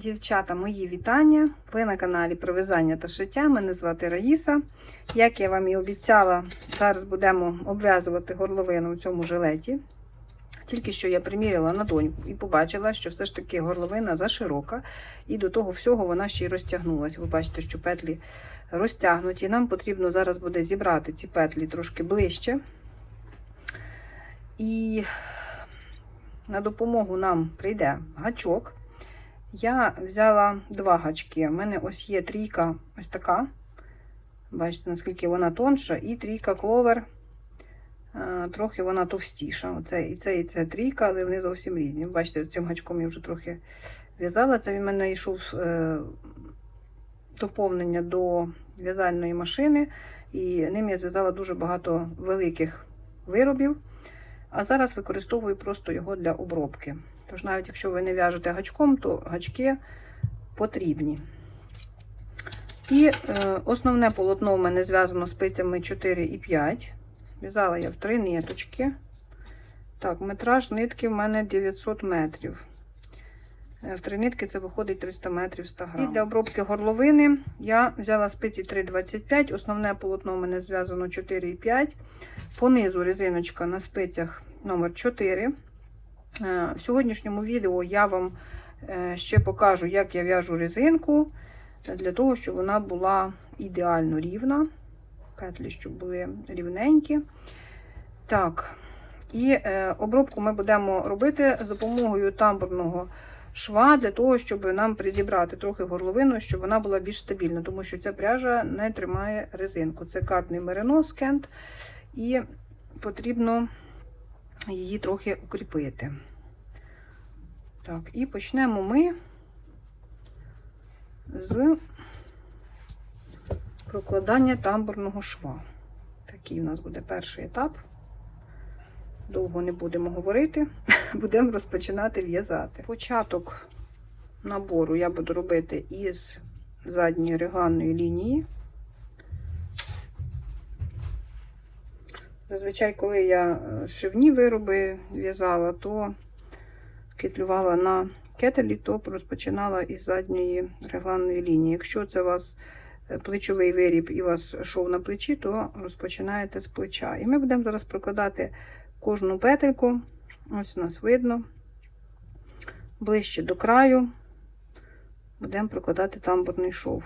Дівчата, мої вітання! Ви на каналі про в'язання та шиття. Мене звати Раїса. Як я вам і обіцяла, зараз будемо обв'язувати горловину у цьому жилеті. Тільки що я приміряла на доньку і побачила, що все ж таки горловина заширока, і до того всього вона ще й розтягнулася. Ви бачите, що петлі розтягнуті. Нам потрібно зараз буде зібрати ці петлі трошки ближче. І на допомогу нам прийде гачок. Я взяла два гачки. У мене ось є трійка ось така. Бачите, наскільки вона тонша, і трійка кловер. Трохи вона товстіша. Оце, і це, і це трійка, але вони зовсім різні. Бачите, цим гачком я вже трохи в'язала. Це від мене йшов е, доповнення до в'язальної машини, і ним я зв'язала дуже багато великих виробів. А зараз використовую просто його для обробки. Тож, навіть якщо ви не в'яжете гачком, то гачки потрібні. І е, основне полотно в мене зв'язано спицями 4 і 5. В'язала я в три ниточки. Так, метраж нитки в мене 900 метрів. Е, В три нитки це виходить 300 метрів 100 грам. І для обробки горловини я взяла спиці 3,25. Основне полотно в мене зв'язано 4,5. Понизу резиночка на спицях номер 4. Е, В сьогоднішньому відео я вам е, ще покажу, як я в'яжу резинку, для того, щоб вона була ідеально рівна. Петлі, щоб були рівненькі. Так, і е, обробку ми будемо робити з допомогою тамбурного шва, для того, щоб нам призібрати трохи горловину, щоб вона була більш стабільна, тому що ця пряжа не тримає резинку. Це картний меринос кент, і потрібно її трохи укріпити. Так, і почнемо ми з прокладання тамбурного шва. Такий у нас буде перший етап. Довго не будемо говорити, будемо розпочинати в'язати. Початок набору я буду робити із задньої регланної лінії. Зазвичай, коли я е, шивні вироби в'язала, то кетлювала на кетелі, то розпочинала із задньої регланної лінії. Якщо це у вас е, плечовий виріб і у вас шов на плечі, то розпочинаєте з плеча. І ми будемо зараз прокладати кожну петельку. Ось у нас видно. Ближче до краю будемо прокладати тамбурний шов.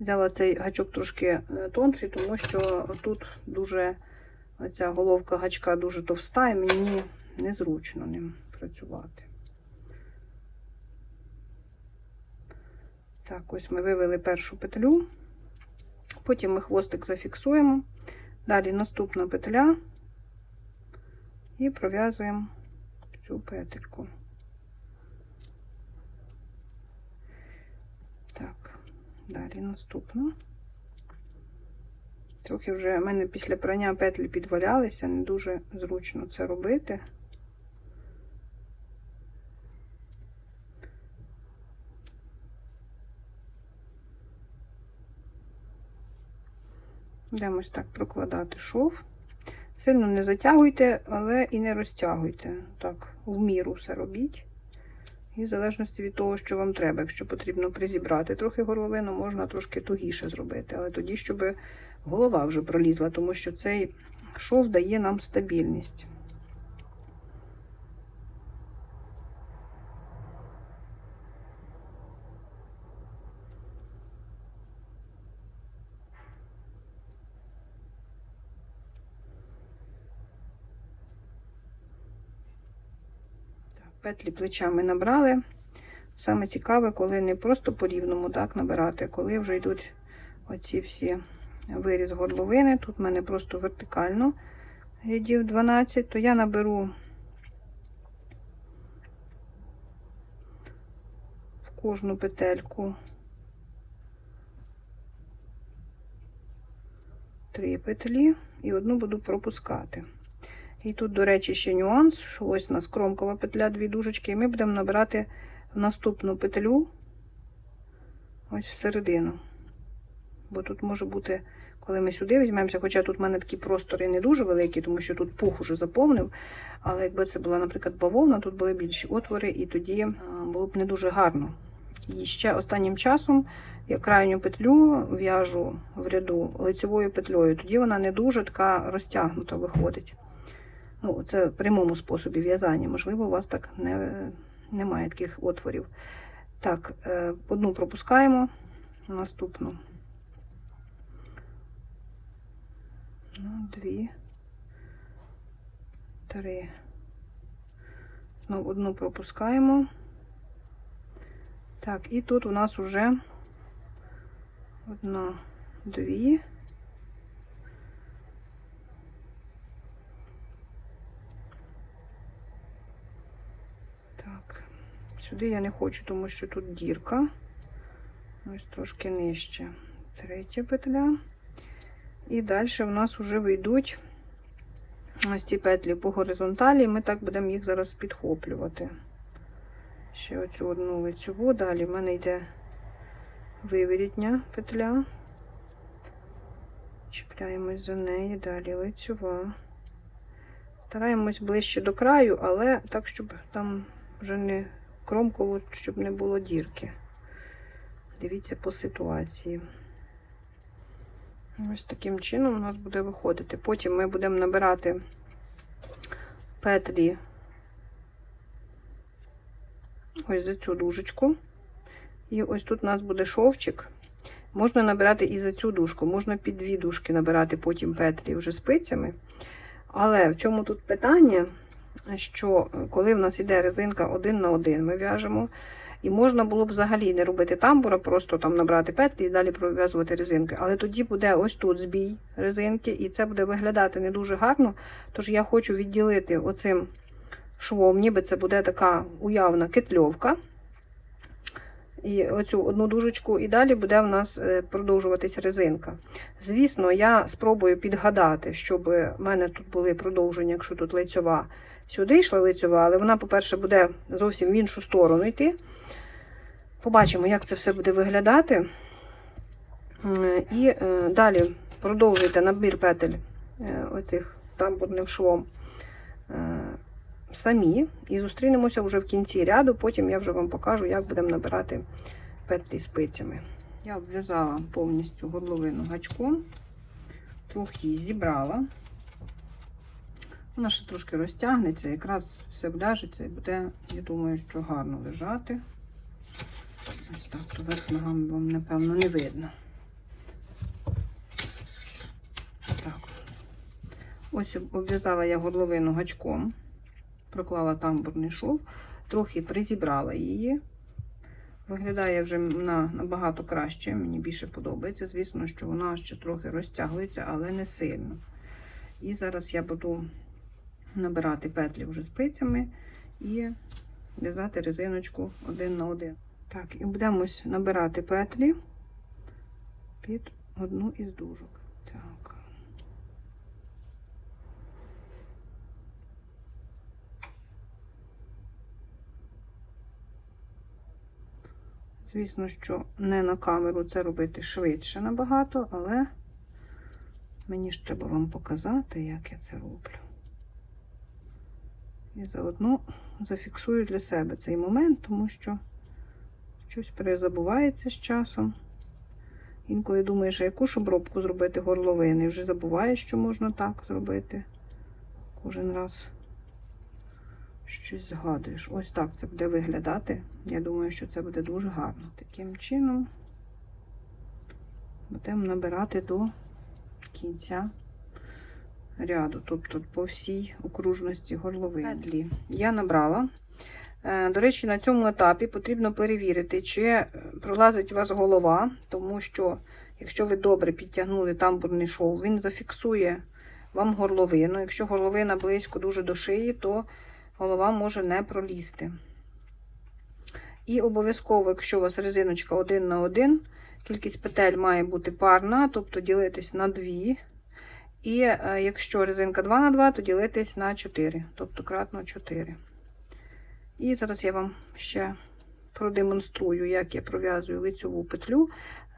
Взяла цей гачок трошки е, тонший, тому що тут дуже оця головка гачка дуже товста, і мені незручно ним працювати. Так, ось ми вивели першу петлю, потім ми хвостик зафіксуємо. Далі наступна петля і пров'язуємо цю петельку. Так, далі наступна. Трохи вже в мене після прання петлі підвалялися, не дуже зручно це робити. Будемо ось так прокладати шов. Сильно не затягуйте, але і не розтягуйте. Так, в міру все робіть. І в залежності від того, що вам треба. Якщо потрібно призібрати трохи горловину, можна трошки тугіше зробити. Але тоді, щоб голова вже пролізла, тому що цей шов дає нам стабільність. Петлі плечами набрали. Саме цікаве, коли не просто по рівному так набирати, коли вже йдуть оці всі виріз горловини. Тут в мене просто вертикально рядів 12, то я наберу в кожну петельку три петлі і одну буду пропускати. І тут, до речі, ще нюанс, що ось у нас кромкова петля, дві дужечки, і ми будемо набирати наступну петлю ось всередину. Бо тут може бути коли ми сюди візьмемося, хоча тут в мене такі простори не дуже великі, тому що тут пух уже заповнив. Але якби це була, наприклад, бавовна, тут були більші отвори, і тоді було б не дуже гарно. І ще останнім часом я крайню петлю в'яжу в ряду лицевою петлею, тоді вона не дуже така розтягнута виходить. Ну, це в прямому способі в'язання. Можливо, у вас так не, немає таких отворів. Так, е, одну пропускаємо, наступну. Ну, дві, три. Ну, одну пропускаємо. Так, і тут у нас уже одна, дві. Так, сюди я не хочу, тому що тут дірка. Ось трошки нижче. Третя петля. І далі в нас вже вийдуть ось ці петлі по горизонталі. Ми так будемо їх зараз підхоплювати. Ще оцю одну лицеву. Далі в мене йде виворітня петля. Чіпляємось за неї, далі лицьова. Стараємось ближче до краю, але так, щоб там вже не кромково, щоб не було дірки. Дивіться по ситуації. Ось таким чином у нас буде виходити. Потім ми будемо набирати петлі ось за цю дужечку. І ось тут у нас буде шовчик. Можна набирати і за цю дужку, можна під дві дужки набирати потім петлі вже спицями. Але в чому тут питання? Що коли в нас йде резинка один на один, ми в'яжемо. І можна було б взагалі не робити тамбура, просто там набрати петлі і далі пров'язувати резинки. Але тоді буде ось тут збій резинки, і це буде виглядати не дуже гарно. Тож я хочу відділити оцим швом, ніби це буде така уявна кетльовка. І оцю одну дужечку, і далі буде в нас е, продовжуватись резинка. Звісно, я спробую підгадати, щоб в мене тут були продовження, якщо тут лицьова. Сюди йшла лицьова, але вона, по-перше, буде зовсім в іншу сторону йти. Побачимо, як це все буде виглядати. І е, далі продовжуйте набір петель е, оцих тамбурним швом е, самі. І зустрінемося вже в кінці ряду, потім я вже вам покажу, як будемо набирати петлі спицями. Я обв'язала повністю горловину гачком, трохи зібрала. Вона ще трошки розтягнеться, якраз все вляжеться і буде, я думаю, що гарно лежати. Ось так, то верх ногами вам, напевно, не видно. Так. Ось обв'язала я горловину гачком, проклала тамбурний шов, трохи призібрала її. Виглядає вже на, набагато краще, мені більше подобається. Звісно, що вона ще трохи розтягується, але не сильно. І зараз я буду набирати петлі вже спицями і в'язати резиночку один на один. Так, і будемо набирати петлі під одну із дужок. Так. Звісно, що не на камеру це робити швидше набагато, але мені ж треба вам показати, як я це роблю. І заодно зафіксую для себе цей момент, тому що щось перезабувається з часом. Інколи думаєш, а яку ж обробку зробити горловини, вже забуваєш, що можна так зробити. Кожен раз щось згадуєш. Ось так це буде виглядати. Я думаю, що це буде дуже гарно. Таким чином будемо набирати до кінця ряду, тобто по всій окружності горловини. Петлі я набрала. Е, До речі, на цьому етапі потрібно перевірити, чи пролазить у вас голова, тому що, якщо ви добре підтягнули тамбурний шов, він зафіксує вам горловину. Якщо горловина близько дуже до шиї, то голова може не пролізти. І обов'язково, якщо у вас резиночка 1 на 1, кількість петель має бути парна, тобто ділитись на 2. І е, якщо резинка 2 на 2, то ділитись на 4, тобто кратно 4. І зараз я вам ще продемонструю, як я пров'язую лицьову петлю,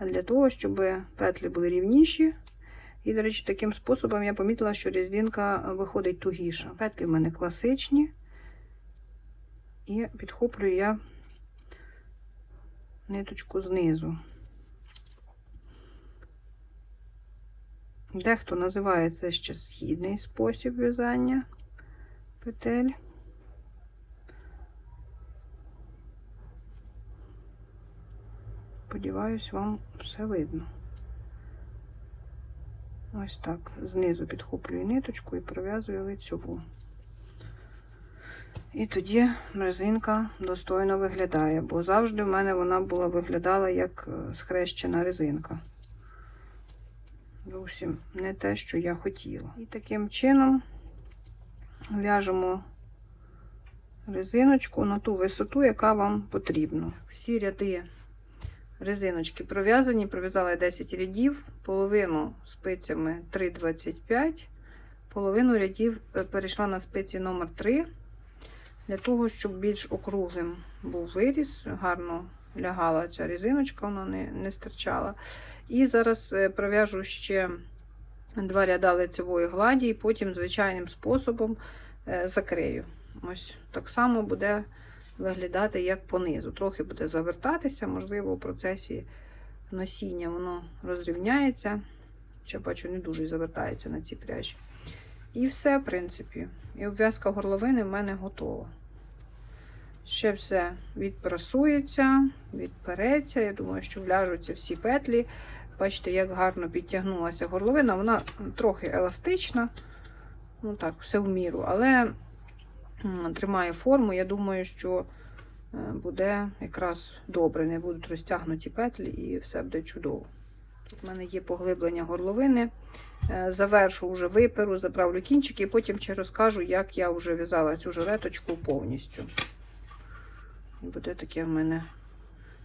для того, щоб петлі були рівніші І, до речі, таким способом я помітила, що різинка виходить тугіша. Петлі в мене класичні. І підхоплюю я ниточку знизу. Дехто називає це ще східний спосіб в'язання петель. Сподіваюсь, вам все видно. Ось так. Знизу підхоплюю ниточку і пров'язую лицьову. І тоді резинка достойно виглядає, бо завжди в мене вона була виглядала як схрещена резинка. Зовсім не те, що я хотіла. І таким чином в'яжемо резиночку на ту висоту, яка вам потрібна. Всі ряди резиночки пров'язані, пров'язала я 10 рядів, половину спицями 3,25, половину рядів е, перейшла на спиці номер 3 для того, щоб більш округлим був виріз, гарно лягала ця резиночка, вона не, не стирчала. І зараз е, пров'яжу ще два ряда лицевої гладі, і потім звичайним способом е, закрию. Ось так само буде виглядати як понизу. Трохи буде завертатися, можливо, у процесі носіння воно розрівняється. Ще бачу, не дуже завертається на ці пряжі. І все, в принципі. І обв'язка горловини в мене готова. Ще все відпрасується, відпереться. Я думаю, що вляжуться всі петлі. Бачите, як гарно підтягнулася горловина. Вона трохи еластична. Ну так, все в міру, але тримає форму. Я думаю, що е, буде якраз добре, не будуть розтягнуті петлі і все буде чудово. Тут в мене є поглиблення горловини. Е, Завершу вже виперу, заправлю кінчики, і потім ще розкажу, як я вже в'язала цю жилеточку повністю. Буде таке в мене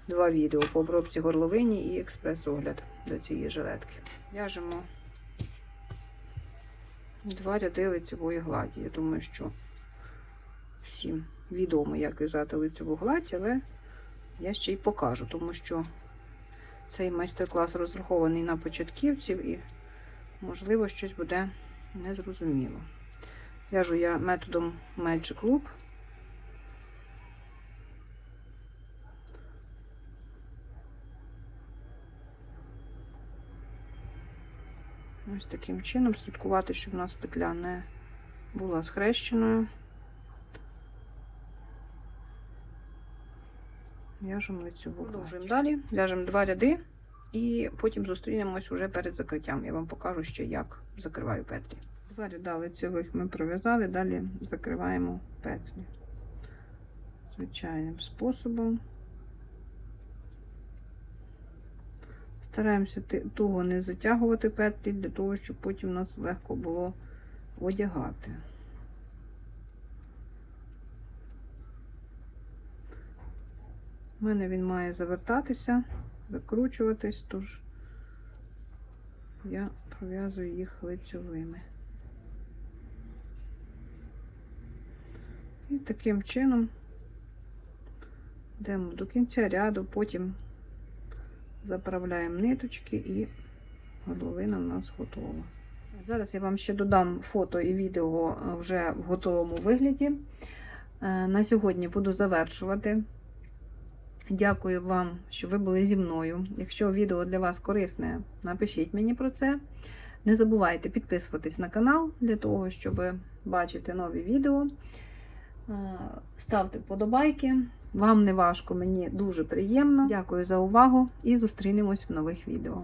два відео по обробці горловині і експрес-огляд до цієї жилетки. В'яжемо два ряди лицевої гладі. Я думаю, що всім відомо, як в'язати лицеву гладь, але я ще й покажу, тому що цей майстер-клас розрахований на початківців і, можливо, щось буде незрозуміло. В'яжу я методом Magic Loop. Ось таким чином слідкувати, щоб у нас петля не була схрещеною. В'яжемо лицьову. Продовжуємо далі. В'яжемо два ряди і потім зустрінемось уже перед закриттям. Я вам покажу ще, як закриваю петлі. Два ряда лицьових ми пров'язали, далі закриваємо петлі звичайним способом. Стараємося туго не затягувати петлі, для того, щоб потім нас легко було одягати. У мене він має завертатися, закручуватись, тож я пров'язую їх лицьовими. І таким чином йдемо до кінця ряду, потім заправляємо ниточки і горловина в нас готова. Зараз я вам ще додам фото і відео вже в готовому вигляді. Е, На сьогодні буду завершувати. Дякую вам, що ви були зі мною. Якщо відео для вас корисне, напишіть мені про це. Не забувайте підписуватись на канал для того, щоб бачити нові відео. Е, Ставте вподобайки. Вам не важко, мені дуже приємно. Дякую за увагу і зустрінемось в нових відео.